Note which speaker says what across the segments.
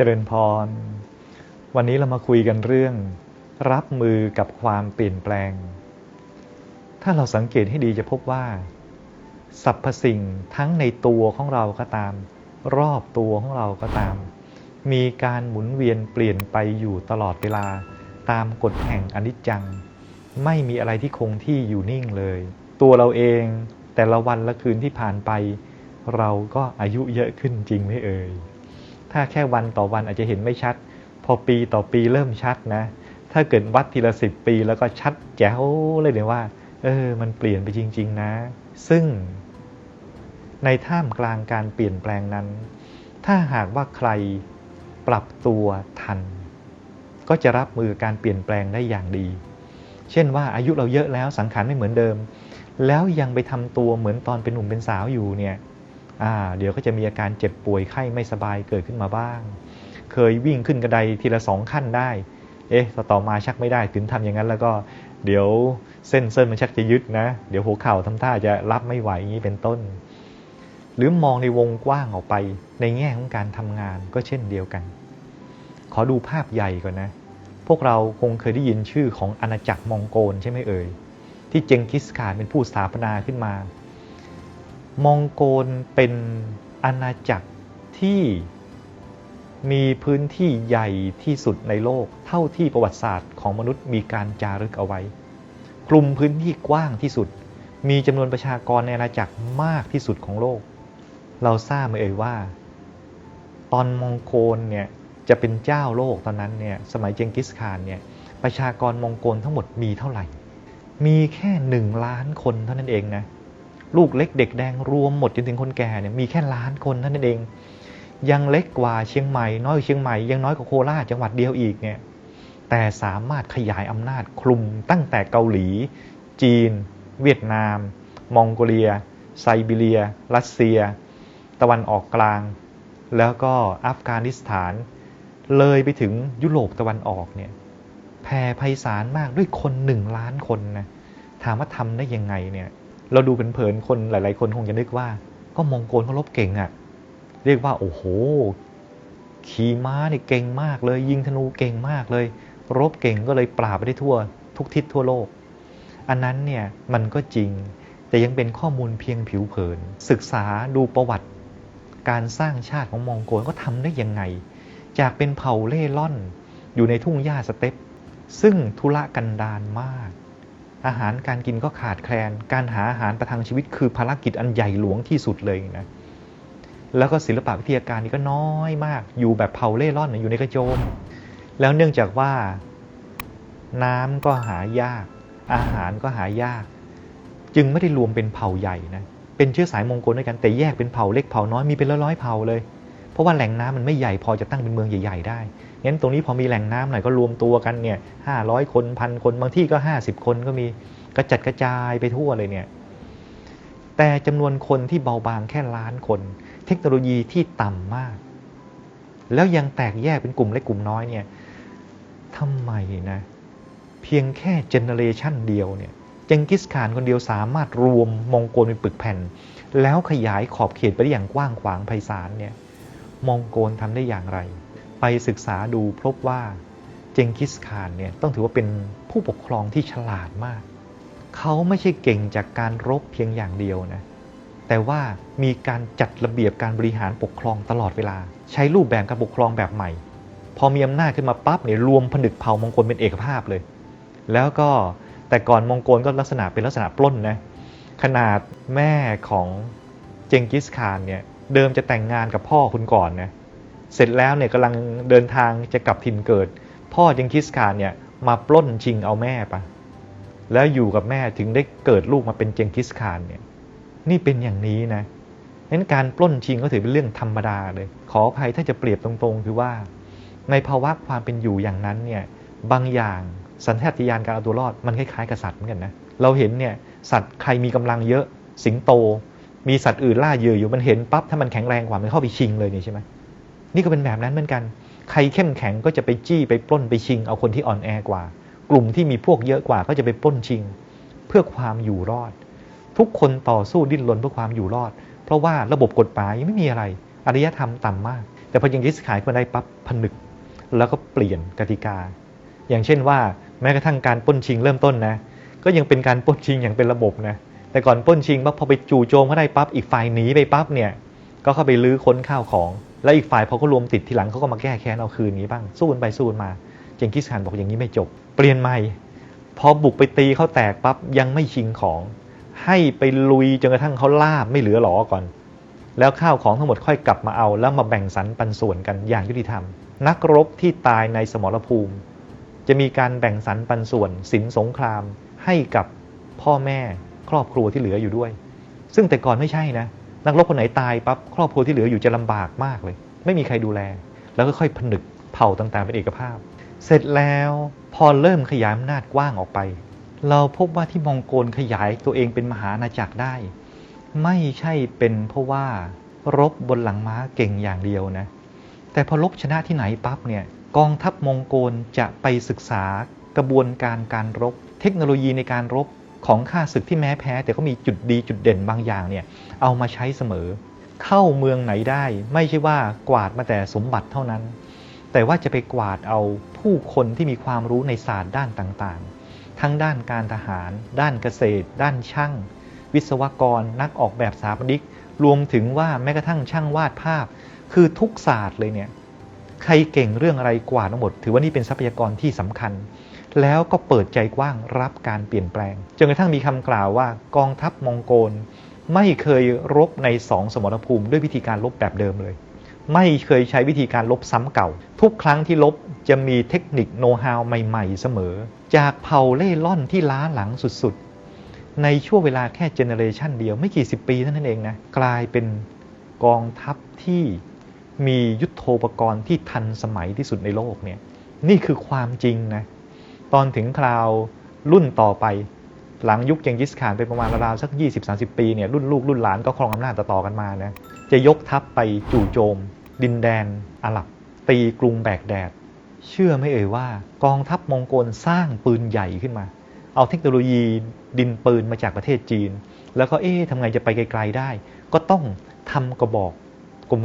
Speaker 1: เจริญพร วันนี้เรามาคุยกันเรื่อง รับมือกับความเปลี่ยนแปลง ถ้าเราสังเกตให้ดีจะพบว่าสรรพสิ่งทั้งในตัวของเราก็ตาม รอบตัวของเราก็ตาม มีการหมุนเวียนเปลี่ยนไปอยู่ตลอดเวลาตามกฎแห่งอนิจจัง ไม่มีอะไรที่คงที่อยู่นิ่งเลย ตัวเราเองแต่ละวันละคืนที่ผ่านไป เราก็อายุเยอะขึ้นจริงไหมเอ่ย ถ้าแค่วันต่อวันอาจจะเห็นไม่ชัด พอปีต่อปีเริ่มชัดนะ ถ้าเกิดวัดทีละสิบปีแล้วก็ชัดแจ๋วเลยเนี่ยว่า เออ มันเปลี่ยนไปจริง ๆ นะ ซึ่ง ในท่ามกลางการเปลี่ยนแปลงนั้น ถ้าหากว่าใครปรับตัวทัน ก็จะรับมือการเปลี่ยนแปลงได้อย่างดี เช่นว่าอายุเราเยอะแล้วสังขารไม่เหมือนเดิม แล้วยังไปทำตัวเหมือนตอนเป็นหนุ่มเป็นสาวอยู่เนี่ย เดี๋ยวก็จะมีอาการเจ็บป่วยไข้ไม่สบายเกิดขึ้นมาบ้าง เคยวิ่งขึ้นกระไดทีละสองขั้นได้ เอ๊ะต่อมาชักไม่ได้ถึงทำอย่างนั้นแล้วก็เดี๋ยวเส้นเส้นมันชักจะยึดนะ เดี๋ยวหัวเข่าทำท่าจะรับไม่ไหวอย่างนี้เป็นต้น หรือมองในวงกว้างออกไปในแง่ของการทำงานก็เช่นเดียวกัน ขอดูภาพใหญ่ก่อนนะ พวกเราคงเคยได้ยินชื่อของอาณาจักรมองโกลใช่ไหมเอ่ยที่เจงกิสข่านเป็นผู้สถาปนาขึ้นมา มองโกลเป็นอาณาจักรที่มีพื้นที่ใหญ่ที่สุดในโลก เท่าที่ประวัติศาสตร์ของมนุษย์มีการจารึกเอาไว้ กลุ่มพื้นที่กว้างที่สุด มีจำนวนประชากรในอาณาจักรมากที่สุดของโลก เราทราบไหมเอ่ยว่า ตอนมองโกลเนี่ยจะเป็นเจ้าโลกตอนนั้นเนี่ยสมัยเจงกิสข่านเนี่ยประชากรมองโกลทั้งหมดมีเท่าไหร่ มีแค่หนึ่งล้านคนเท่านั้นเองนะ ลูกเล็กเด็กแดงรวมหมดจนถึงคนแก่เนี่ยมีแค่ล้านคนเท่านั้นเอง ยังเล็กกว่าเชียงใหม่น้อยกว่าเชียงใหม่ยังน้อยกว่าโคราชจังหวัดเดียวอีกเนี่ยแต่สามารถขยายอำนาจคลุมตั้งแต่เกาหลี จีน เวียดนาม มองโกเลีย ไซบีเรีย รัสเซีย ตะวันออกกลาง แล้วก็อัฟกานิสถาน เลยไปถึงยุโรปตะวันออกเนี่ยแผ่ไพศาลมากด้วยคนหนึ่งล้านคนนะถามว่าทำได้ยังไงเนี่ย เราดูเป็นเผินคนหลาย ๆ คนคงจะนึกว่า ก็มองโกลเขารบเก่งอะ่ะ เรียกว่าโอ้โห ขี่ม้าเนี่ยเก่งมากเลย ยิงธนูเก่งมากเลย รบเก่งก็เลยปราบไปได้ทั่ว ทุกทิศทั่วโลก อันนั้นเนี่ยมันก็จริง แต่ยังเป็นข้อมูลเพียงผิวเผิน ศึกษาดูประวัติ การสร้างชาติของมองโกลก็ทำได้ยังไง จากเป็นเผ่าเล่ร่อน อยู่ในทุ่งหญ้าสเต็ปซึ่งทุรกันดารมาก อาหารการกินก็ขาดแคลน การหาอาหารประทังชีวิตคือภารกิจอันใหญ่หลวงที่สุดเลยนะ แล้วก็ศิลปะวิทยาการนี่ก็น้อยมาก อยู่แบบเผาเล่ร่อนอยู่ในกระโจม แล้วเนื่องจากว่าน้ำก็หายาก อาหารก็หายาก จึงไม่ได้รวมเป็นเผ่าใหญ่นะ เป็นเชื้อสายมงคลด้วยกันแต่แยกเป็นเผ่าเล็กเผ่าน้อยมีเป็นร้อยๆเผ่าเลย ราะว่าแหล่งน้ำมันไม่ใหญ่พอจะตั้งเป็นเมืองใหญ่ ๆ ได้งั้นตรงนี้พอมีแหล่งน้ำหน่อยก็รวมตัวกันเนี่ยห้าร้อยคนพันคนบางที่ก็ห้าสิบคนก็มีกระจัดกระจายไปทั่วเลยเนี่ยแต่จำนวนคนที่เบาบางแค่ล้านคน เทคโนโลยีที่ต่ำมาก แล้วยังแตกแยกเป็นกลุ่มเล็กกลุ่มน้อยเนี่ยทำไมนะเพียงแค่เจเนเรชันเดียวเนี่ยเจงกิสข่านคนเดียวสามารถรวมมองโกลเป็นปึกแผ่น แล้วขยายขอบเขตไปได้อย่างกว้างขวางไพศาลเนี่ย มองโกลทำได้อย่างไร ไปศึกษาดูพบว่าเจงกิสข่านเนี่ยต้องถือว่าเป็นผู้ปกครองที่ฉลาดมาก เขาไม่ใช่เก่งจากการรบเพียงอย่างเดียวนะแต่ว่ามีการจัดระเบียบการบริหารปกครองตลอดเวลา ใช้รูปแบบการปกครองแบบใหม่ พอมีอำนาจขึ้นมาปั๊บเนี่ยรวมผนึกเผ่ามองคลเป็นเอกภาพเลย แล้วก็แต่ก่อนมองโกลก็ลักษณะเป็นลักษณะปล้นนะขนาดแม่ของเจงกิสข่านเนี่ย เดิมจะแต่งงานกับพ่อคุณก่อนนะเสร็จแล้วเนี่ยกำลังเดินทางจะกลับถิ่นเกิด พ่อเจงกิสข่านเนี่ยมาปล้นชิงเอาแม่ไปแล้วอยู่กับแม่ถึงได้เกิดลูกมาเป็นเจงกิสข่านเนี่ยนี่เป็นอย่างนี้นะนั้นการปล้นชิงก็ถือเป็นเรื่องธรรมดาเลย ขออภัยถ้าจะเปรียบตรงๆ คือว่า ในภาวะความเป็นอยู่อย่างนั้นเนี่ยบางอย่างสัญชาตญาณการเอาตัวรอดมันคล้ายๆกับสัตว์เหมือนกันนะเราเห็นเนี่ยสัตว์ใครมีกำลังเยอะสิงโต มีสัตว์อื่นล่าเหยื่ออยู่มันเห็นปั๊บถ้ามันแข็งแรงกว่ามันเข้าไปชิงเลยนี่ใช่ไหมนี่ก็เป็นแบบนั้นเหมือนกัน ใครเข้มแข็งก็จะไปจี้ไปปล้นไปชิง เอาคนที่อ่อนแอกว่า กลุ่มที่มีพวกเยอะกว่าก็จะไปปล้นชิง เพื่อความอยู่รอด ทุกคนต่อสู้ดิ้นรนเพื่อความอยู่รอด เพราะว่าระบบกฎหมายไม่มีอะไรอารยธรรมต่ำมาก แต่พอยังกิสขานขึ้นมาได้ปั๊บผนึก แล้วก็เปลี่ยนกติกา อย่างเช่นว่าแม้กระทั่งการปล้นชิงเริ่มต้นนะ ก็ยังเป็นการปล้นชิงอย่างเป็นระบบนะ แต่ก่อนป้นชิงปั๊บพอไปจู่โจมเขาได้ปั๊บอีกฝ่ายหนีไปปั๊บเนี่ยก็เข้าไปลื้อค้นข้าวของ แล้วอีกฝ่ายพอเขารวมติดทีหลังเขาก็มาแก้แค้นเอาคืนนี้บ้างสู้กันไปสู้กันมา เจงกิสข่านบอกอย่างนี้ไม่จบ เปลี่ยนใหม่พอบุกไปตีเขาแตกปั๊บยังไม่ชิงของ ให้ไปลุยจนกระทั่งเขาล่าไม่เหลือหลอก่อน แล้วข้าวของทั้งหมดค่อยกลับมาเอา แล้วมาแบ่งสรรปันส่วนกันอย่างยุติธรรม นักรบที่ตายในสมรภูมิ จะมีการแบ่งสรรปันส่วนสินสงครามให้กับพ่อแม่ ครอบครัวที่เหลืออยู่ด้วย ซึ่งแต่ก่อนไม่ใช่นะ นักรบคนไหนตายปั๊บครอบครัวที่เหลืออยู่จะลำบากมากเลย ไม่มีใครดูแล แล้วก็ค่อยผนึกเผ่าต่างๆ เป็นเอกภาพ เสร็จแล้วพอเริ่มขยายอำนาจกว้างออกไป เราพบว่าที่มองโกลขยายตัวเองเป็นมหาอาณาจักรได้ ไม่ใช่เป็นเพราะว่ารบบนหลังม้าเก่งอย่างเดียวนะ แต่พอรบชนะที่ไหนปั๊บเนี่ยกองทัพมองโกลจะไปศึกษากระบวนการการรบ เทคโนโลยีในการรบ ของข้าศึกที่แม้แพ้ แต่ก็มีจุดดีจุดเด่นบางอย่างเนี่ยเอามาใช้เสมอ เข้าเมืองไหนได้ ไม่ใช่ว่ากวาดมาแต่สมบัติเท่านั้น แต่ว่าจะไปกวาดเอาผู้คนที่มีความรู้ในศาสตร์ด้านต่างๆ ทั้งด้านการทหาร ด้านเกษตร ด้านช่าง วิศวกร นักออกแบบสถาปนิกรวมถึงว่าแม้กระทั่งช่างวาดภาพ คือทุกศาสตร์เลยเนี่ยใครเก่งเรื่องอะไรกว่าทั้งหมด ถือว่านี่เป็นทรัพยากรที่สำคัญ แล้วก็เปิดใจกว้างรับการเปลี่ยนแปลง จนกระทั่งมีคำกล่าวว่ากองทัพมองโกล ไม่เคยรบในสองสมรภูมิด้วยวิธีการรบแบบเดิมเลย ไม่เคยใช้วิธีการลบซ้ำเก่า ทุกครั้งที่ลบจะมีเทคนิคโน้ตฮาวใหม่ ๆ เสมอ จากเผ่าเล่ร่อนที่ล้าหลังสุดๆ ในช่วงเวลาแค่เจเนเรชันเดียวไม่กี่สิบปีเท่านั้นเองนะกลายเป็นกองทัพที่มียุทโธปกรณ์ที่ทันสมัยที่สุดในโลกเนี่ยนี่คือความจริงนะ ตอนถึงคราวรุ่นต่อไป หลังยุคเจงกิสข่านไปประมาณราวๆสัก 20-30 ปีเนี่ยรุ่นลูกรุ่นหลานก็ครองอำนาจต่อๆกันมานะจะยกทัพไปจู่โจม ดินแดนอาหรับ ตีกรุงแบกแดด เชื่อไหม่เอ่ยว่ากองทัพมองโกลสร้างปืนใหญ่ขึ้นมา เอาเทคโนโลยีดินปืนมาจากประเทศจีน แล้วก็เอ๊ะทำไงจะไปไกลๆได้ ก็ต้องทำกระบอก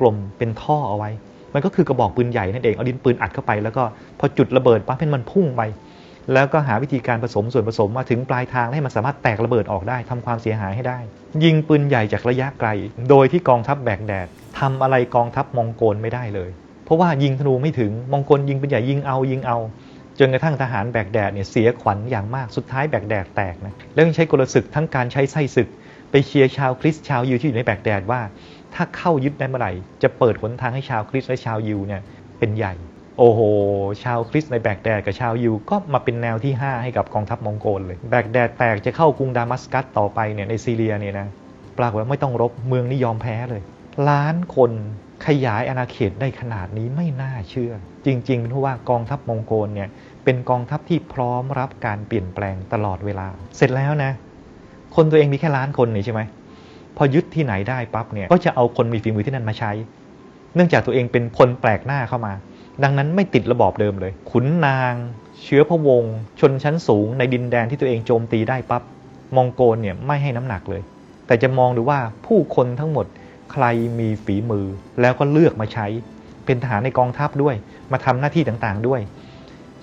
Speaker 1: กลมๆเป็นท่อเอาไว้ มันก็คือกระบอกปืนใหญ่นั่นเองเอาดินปืนอัดเข้าไปแล้วก็พอจุดระเบิดปั๊บให้มันพุ่งไป แล้วก็หาวิธีการผสมส่วนผสมมาถึงปลายทางให้มันสามารถแตกระเบิดออกได้ทำความเสียหายให้ได้ ยิงปืนใหญ่จากระยะไกล โดยที่กองทัพแบกแดดทำอะไรกองทัพมองโกลไม่ได้เลย เพราะว่ายิงธนูไม่ถึงมองโกลยิงปืนใหญ่ยิงเอายิงเอาจนกระทั่งทหารแบกแดดเนี่ยเสียขวัญอย่างมากสุดท้ายแบกแดดแตกนะแล้วยังใช้กลศึกทั้งการใช้ไส้ศึก ไปเชียร์ชาวคริสชาวยิวที่อยู่ในแบกแดดว่า ถ้าเข้ายึดได้เมื่อไหร่จะเปิดหนทางให้ชาวคริสและชาวยิวเนี่ยเป็นใหญ่ โอ้โห ชาวคริสในแบกแดดกับชาวยิวก็มาเป็นแนวที่ 5 ให้กับกองทัพมองโกลเลย แบกแดดแตกจะเข้ากรุงดามัสกัสต่อไปเนี่ยในซีเรียเนี่ยนะ ปรากฏว่าไม่ต้องรบเมืองนี่ยอมแพ้เลย ล้านคนขยายอาณาเขตได้ขนาดนี้ไม่น่าเชื่อ จริงๆเพราะว่ากองทัพมองโกลเนี่ยเป็นกองทัพที่พร้อมรับการเปลี่ยนแปลงตลอดเวลา เสร็จแล้วนะ คนตัวเองมีแค่ล้านคนนี่ใช่ไหมพอยึดที่ไหนได้ปั๊บเนี่ยก็จะเอาคนมีฝีมือที่นั่นมาใช้ เนื่องจากตัวเองเป็นคนแปลกหน้าเข้ามา ดังนั้นไม่ติดระบอบเดิมเลย ขุนนาง เชื้อพระวงศ์ชนชั้นสูงในดินแดนที่ตัวเองโจมตีได้ปั๊บมองโกลเนี่ยไม่ให้น้ำหนักเลย แต่จะมองดูว่าผู้คนทั้งหมดใครมีฝีมือแล้วก็เลือกมาใช้ เป็นทหารในกองทัพด้วย มาทำหน้าที่ต่างๆด้วย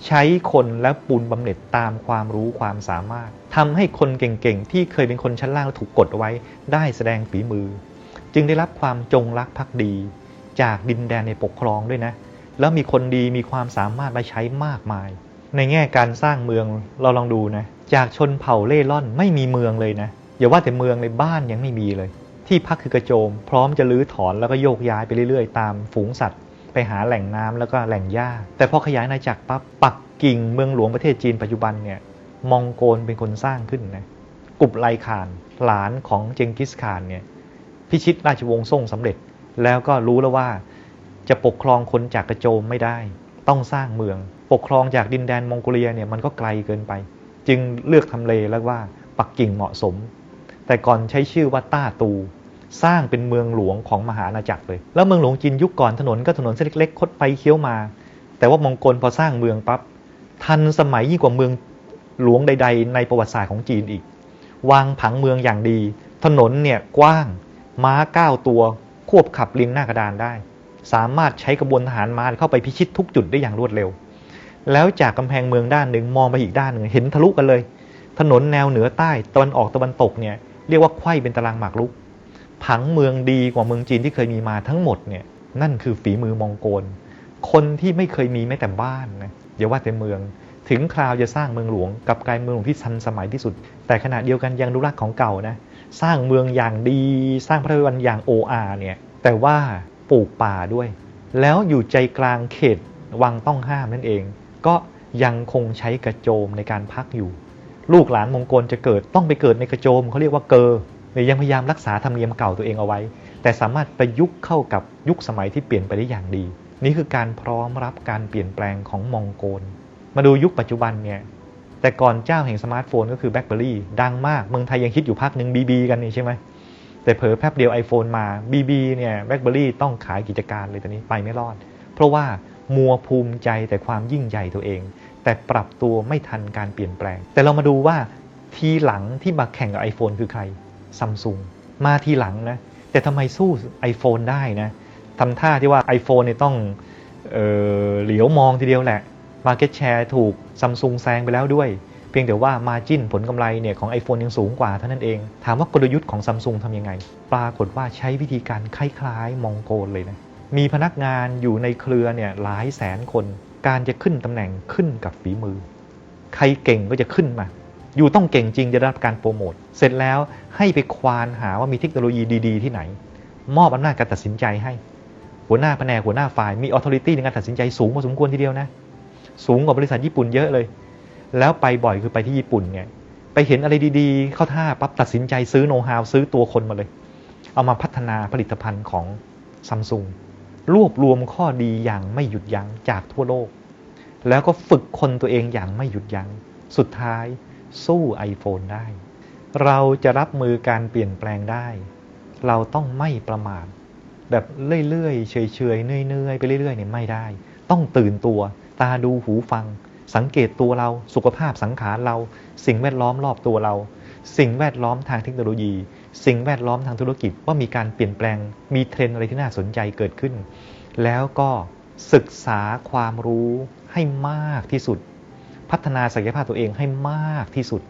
Speaker 1: ใช้คนและปูนบำเหน็จตามความรู้ความสามารถทำให้คนเก่งๆ ที่เคยเป็นคนชั้นล่างถูกกดไว้ได้แสดงฝีมือ จึงได้รับความจงรักภักดี จากดินแดนในปกครองด้วยนะ แล้วมีคนดีมีความสามารถมาใช้มากมาย ในแง่การสร้างเมืองเราลองดูนะ จากชนเผ่าเล่ร่อนไม่มีเมืองเลยนะอย่าว่าแต่เมืองเลยบ้านยังไม่มีเลย ที่พักคือกระโจม พร้อมจะลื้อถอนแล้วก็โยกย้ายไปเรื่อยๆ ตามฝูงสัตว์ ไปหาแหล่งน้ำแล้วก็แหล่งหญ้า แต่พอขยายอาณาจักรปั๊บปักกิ่งเมืองหลวงประเทศจีนปัจจุบันเนี่ยมองโกลเป็นคนสร้างขึ้นนะกุบไลคานหลานของเจงกิสข่านเนี่ยพิชิตราชวงศ์ซ่งสำเร็จแล้วก็รู้แล้วว่า จะปกครองคนจากกระโจมไม่ได้ ต้องสร้างเมือง ปกครองจากดินแดนมองโกเลียเนี่ยมันก็ไกลเกินไป จึงเลือกทำเลแล้วว่าปักกิ่งเหมาะสม แต่ก่อนใช้ชื่อว่าต้าตู สร้างเป็นเมืองหลวงของมหาอาณาจักรเลย แล้วเมืองหลวงจีนยุคก่อนถนนก็ถนนเส้นเล็กๆคดไปเคี้ยวมา แต่ว่ามองโกลพอสร้างเมืองปั๊บทันสมัยยิ่งกว่าเมืองหลวงใด ๆ ในประวัติศาสตร์ของจีนอีก วางผังเมืองอย่างดี ถนนเนี่ยกว้างม้าเก้าตัวควบขับเรียงหน้ากระดานได้ สามารถใช้กระบวนทหารมาเข้าไปพิชิตทุกจุดได้อย่างรวดเร็ว แล้วจากกำแพงเมืองด้านหนึ่งมองไปอีกด้านหนึ่งเห็นทะลุกันเลย ถนนแนวเหนือใต้ตะวันออกตะวันตกเนี่ยเรียกว่าไขว้เป็นตารางหมากรุก ผังเมืองดีกว่าเมืองจีนที่เคยมีมาทั้งหมดเนี่ยนั่นคือฝีมือมองโกล คนที่ไม่เคยมีแม้แต่บ้านนะอย่าว่าแต่เมือง ถึงคราวจะสร้างเมืองหลวงกับกลายเมืองหลวงที่ทันสมัยที่สุด แต่ขณะเดียวกันยังอนุรักของเก่านะสร้างเมืองอย่างดี สร้างพระราชวังอย่างโออาเนี่ยแต่ว่า ปลูกป่าด้วย แล้วอยู่ใจกลางเขตวังต้องห้ามนั่นเอง ก็ยังคงใช้กระโจมในการพักอยู่ ลูกหลานมงคลจะเกิดต้องไปเกิดในกระโจมเขาเรียกว่าเกอเนี่ยยังพยายามรักษาธรรมเนียมเก่าตัวเองเอาไว้ แต่สามารถประยุกต์เข้ากับยุคสมัยที่เปลี่ยนไปได้อย่างดี นี่คือการพร้อมรับการเปลี่ยนแปลงของมองโกล มาดูยุคปัจจุบันเนี่ยแต่ก่อนเจ้าแห่งสมาร์ทโฟนก็คือแบล็คเบอรี่ดังมากเมืองไทยยังคิดอยู่พักหนึ่ง BB กันนี่ใช่ไหม แต่เผลอแป๊บเดียว iPhone มา BB เนี่ยแบล็คเบอรี่ต้องขายกิจการเลยตอนนี้ไปไม่รอด เพราะว่ามัวภูมิใจแต่ความยิ่งใหญ่ตัวเอง แต่ปรับตัวไม่ทันการเปลี่ยนแปลง แต่เรามาดูว่าทีหลังที่มาแข่งกับ iPhone คือใครซัมซุงมาทีหลังนะ แต่ทำไมสู้ iPhone ได้นะทำท่าที่ว่า iPhone เนี่ยต้องเออเหลียวมองทีเดียวแหละ Market Share ถูกซัมซุงแซงไปแล้วด้วย เพียงแต่ว่า Margin ผลกำไรเนี่ยของ iPhone ยังสูงกว่าเท่านั้นเอง ถามว่ากลยุทธ์ของซัมซุงทำยังไง ปรากฏว่าใช้วิธีการคล้ายๆมองโกลเลยนะมีพนักงานอยู่ในเครือเนี่ยหลายแสนคน การจะขึ้นตำแหน่งขึ้นกับฝีมือ ใครเก่งก็จะขึ้นมา อยู่ต้องเก่งจริงจะได้รับการโปรโมท เสร็จแล้วให้ไปควานหาว่ามีเทคโนโลยีดีๆ ที่ไหน มอบอำนาจการตัดสินใจให้ หัวหน้าแผนกหัวหน้าฝ่ายมีออโตริตี้ในการตัดสินใจสูงพอสมควรทีเดียวนะ สูงกว่าบริษัทญี่ปุ่นเยอะเลย แล้วไปบ่อยคือไปที่ญี่ปุ่นเนี่ยไปเห็นอะไรดีๆ เข้าท่าปั๊บตัดสินใจซื้อโน้ตฮาวซื้อตัวคนมาเลย เอามาพัฒนาผลิตภัณฑ์ของซัมซุงรวบรวมข้อดีอย่างไม่หยุดยั้งจากทั่วโลก แล้วก็ฝึกคนตัวเองอย่างไม่หยุดยัง้งสุดท้ายสู้ iPhone ได้ เราจะรับมือการเปลี่ยนแปลงได้ เราต้องไม่ประมาทแบบเรื่อยๆเฉยๆเนื่อยๆไปเรื่อยๆเนี่ยไม่ได้ ต้องตื่นตัว ตาดูหูฟัง สังเกตตัวเรา สุขภาพสังขารเรา สิ่งแวดล้อมรอบตัวเรา สิ่งแวดล้อมทางเทคโนโลยี สิ่งแวดล้อมทางธุรกิจว่ามีการเปลี่ยนแปลง มีเทรนอะไรที่น่าสนใจเกิดขึ้น แล้วก็ศึกษาความรู้ให้มากที่สุด พัฒนาศักยภาพตัวเองให้มากที่สุด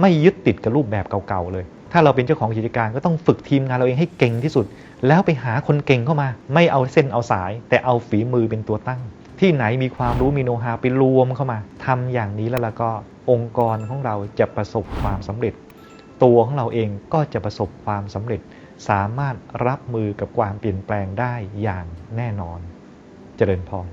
Speaker 1: ไม่ยึดติดกับรูปแบบเก่าๆเลย ถ้าเราเป็นเจ้าของกิจการก็ต้องฝึกทีมงานเราเองให้เก่งที่สุด แล้วไปหาคนเก่งเข้ามา ไม่เอาเส้นเอาสาย แต่เอาฝีมือเป็นตัวตั้ง ที่ไหนมีความรู้มีโน้ตฮาวไปรวมเข้ามาทำอย่างนี้แล้วละก็องค์กรของเราจะประสบความสำเร็จ ตัวของเราเองก็จะประสบความสำเร็จ สามารถรับมือกับความเปลี่ยนแปลงได้อย่างแน่นอน เจริญพร